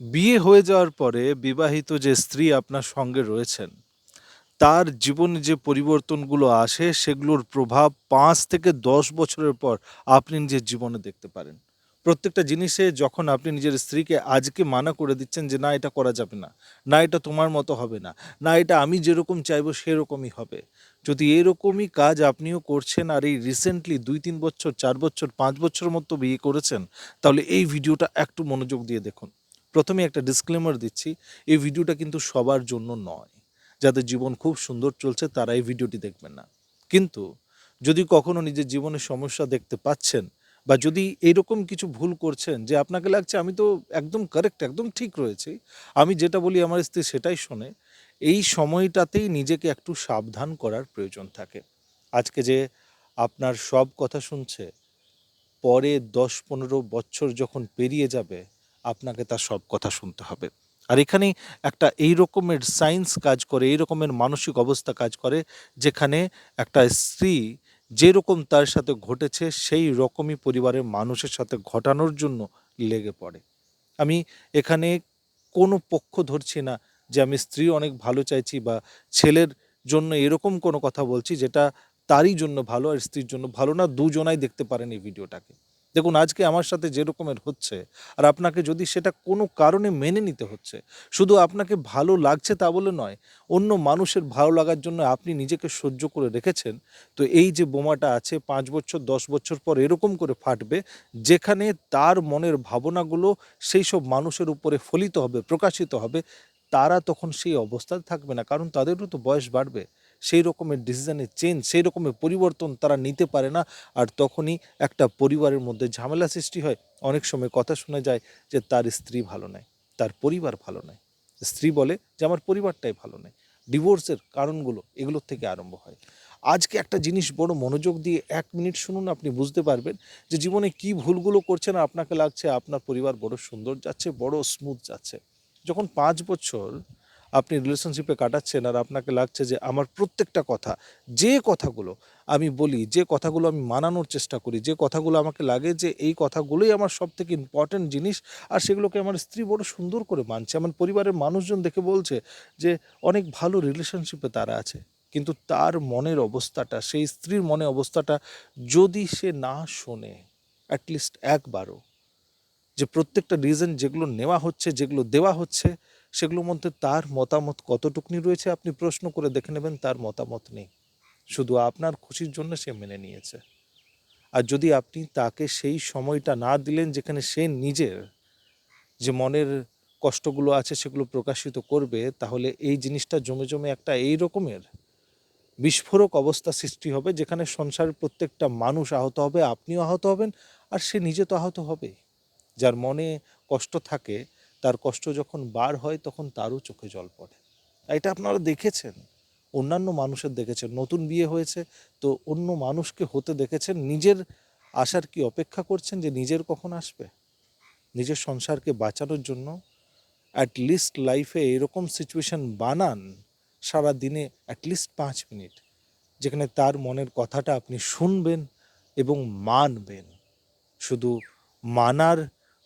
বিয়ে হয়ে যাওয়ার পরে বিবাহিত যে স্ত্রী আপনার সঙ্গে রয়েছেন, তার জীবনে যে পরিবর্তনগুলো আসে, সেগুলোর প্রভাব পাঁচ থেকে দশ বছরের পর আপনি নিজের জীবনে দেখতে পারেন। প্রত্যেকটা জিনিসে যখন আপনি নিজের স্ত্রীকে আজকে মানা করে দিচ্ছেন যে, না, এটা করা যাবে না না, এটা তোমার মতো হবে না না, এটা আমি যেরকম চাইব সেরকমই হবে। যদি এরকমই কাজ আপনিও করছেন আর এই রিসেন্টলি দুই, তিন বছর, চার বছর, পাঁচ বছর মতো বিয়ে করেছেন, তাহলে এই ভিডিওটা একটু মনোযোগ দিয়ে দেখুন। প্রথমে একটা ডিসক্লেমার দিচ্ছি, এই ভিডিওটা কিন্তু সবার জন্য নয়। যাদের জীবন খুব সুন্দর চলছে, তারা এই ভিডিওটি দেখবেন না। কিন্তু যদি কখনো নিজের জীবনে সমস্যা দেখতে পাচ্ছেন বা যদি এইরকম কিছু ভুল করছেন যে আপনাকে লাগছে, আমি তো একদম কারেক্ট একদম ঠিক রয়েছি, আমি যেটা বলি আমার স্ত্রী সেটাই শোনে, এই সময়টাতেই নিজেকে একটু সাবধান করার প্রয়োজন থাকে। আজকে যে আপনার সব কথা শুনছে, পরে দশ পনেরো বছর যখন পেরিয়ে যাবে আপনাকে তার সব কথা শুনতে হবে। আর এখানে একটা এই রকমের সায়েন্স কাজ করে এই রকমের মানসিক অবস্থা কাজ করে, যেখানে একটা স্ত্রী যেরকম তার সাথে ঘটেছে, সেই রকমই পরিবারের মানুষের সাথে ঘটানোর জন্য লেগে পড়ে। আমি এখানে কোনো পক্ষ ধরছি না যে আমি স্ত্রী অনেক ভালো চাইছি বা ছেলের জন্য এরকম কোনো কথা বলছি যেটা তারই জন্য ভালো আর স্ত্রীর জন্য ভালো না, দুজনাই দেখতে পারেন এই ভিডিওটাকে দেখুন, আজকে আমার সাথে যে রকমের হচ্ছে আর আপনাকে যদি সেটা কোনো কারণে মেনে নিতে হচ্ছে, শুধু আপনাকে ভালো লাগছে তা বলে নয়, অন্য মানুষের ভালো লাগার জন্য আপনি নিজেকে সহ্য করে রেখেছেন, তো এই যে বোমাটা আছে, পাঁচ বছর, দশ বছর পর এরকম করে ফাটবে, যেখানে তার মনের ভাবনাগুলো সেই সব মানুষের উপরে ফলিত হবে, প্রকাশিত হবে, তারা তখন সেই অবস্থায় থাকবে না, কারণ তাদেরও তো বয়স বাড়বে। সেই রকমের ডিসিশনের চেঞ্জ সেই রকমের পরিবর্তন তারা নিতে পারে না। আর তখনই একটা পরিবারের মধ্যে ঝামেলা সৃষ্টি হয়। অনেক সময় কথা শোনা যায় যে, তার স্ত্রী ভালো নয়, তার পরিবার ভালো নয়। স্ত্রী বলে যে, আমার পরিবারটাই ভালো নয়। ডিভোর্সের কারণগুলো এগুলোর থেকে আরম্ভ হয়। আজকে একটা জিনিস বড় মনোযোগ দিয়ে এক মিনিট শুনুন, আপনি বুঝতে পারবেন যে, জীবনে কি ভুলগুলো করছেন, আপনাকে লাগছে, আপনার পরিবার বড় সুন্দর যাচ্ছে, বড় স্মুথ যাচ্ছে। যখন পাঁচ বছর আপনি রিলেশনশিপে কাটাচ্ছেন আর আপনাকে লাগছে যে আমার প্রত্যেকটা কথা, যে কথাগুলো আমি বলি, যে কথাগুলো আমি মানানোর চেষ্টা করি, যে কথাগুলো আমাকে লাগে যে এই কথাগুলোই আমার সব থেকে ইম্পর্ট্যান্ট জিনিস আর সেগুলোকে আমার স্ত্রী বড় সুন্দর করে মানছে। আমার পরিবারের মানুষজন দেখে বলছে যে অনেক ভালো রিলেশনশিপে তারা আছে, কিন্তু তার মনের অবস্থাটা, সেই স্ত্রীর মনে অবস্থাটা যদি সে না শোনে অ্যাটলিস্ট একবারও, যে প্রত্যেকটা রিজন যেগুলো নেওয়া হচ্ছে, যেগুলো দেওয়া হচ্ছে সেগুলোর মধ্যে তার মতামত কতটুকুনি রয়েছে আপনি প্রশ্ন করে দেখে নেবেন, তার মতামত নেই। শুধু আপনার খুশির জন্য সে মেনে নিয়েছে। আর যদি আপনি তাকে সেই সময়টা না দিলেন যেখানে সে নিজের যে মনের কষ্টগুলো আছে সেগুলো প্রকাশিত করবে, তাহলে এই জিনিসটা জমে জমে একটা এই রকমের বিস্ফোরক অবস্থা সৃষ্টি হবে যেখানে সংসারের প্রত্যেকটা মানুষ আহত হবে, আপনিও আহত হবেন আর সে নিজে তো আহত হবে যার মনে কষ্ট থাকে তার কষ্ট যখন বার হয়, তখন তারও চোখে জল পড়ে। এটা আপনারা দেখেছেন? অন্যান্য মানুষের দেখেছেন। নতুন বিয়ে হয়েছে, তো অন্য মানুষকে হতে দেখেছেন? নিজের আসার কি অপেক্ষা করছেন যে নিজের কখন আসবে? নিজের সংসারকে বাঁচানোর জন্য অ্যাট লিস্ট লাইফে এরকম সিচুয়েশন বানান সারা দিনে অ্যাটলিস্ট পাঁচ মিনিট, যেখানে তার মনের কথাটা আপনি শুনবেন এবং মানবেন। শুধু মানার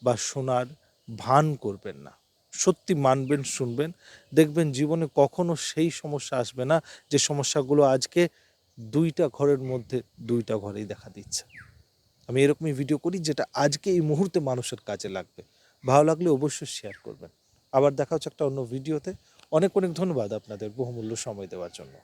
বা শোনার ভান করবেন না। সত্যি মানবেন, শুনবেন। দেখবেন জীবনে কখনো সেই সমস্যা আসবে না যে সমস্যাগুলো আজকে দুইটা ঘরের মধ্যে দুইটা ঘরেই দেখা দিচ্ছে। আমি এরকমই ভিডিও করি যেটা আজকে এই মুহূর্তে মানুষের কাজে লাগবে। ভালো লাগলে অবশ্যই শেয়ার করবেন। আবার দেখা হচ্ছে একটা অন্য ভিডিওতে অনেক অনেক ধন্যবাদ আপনাদের বহুমূল্য সময় দেওয়ার জন্য।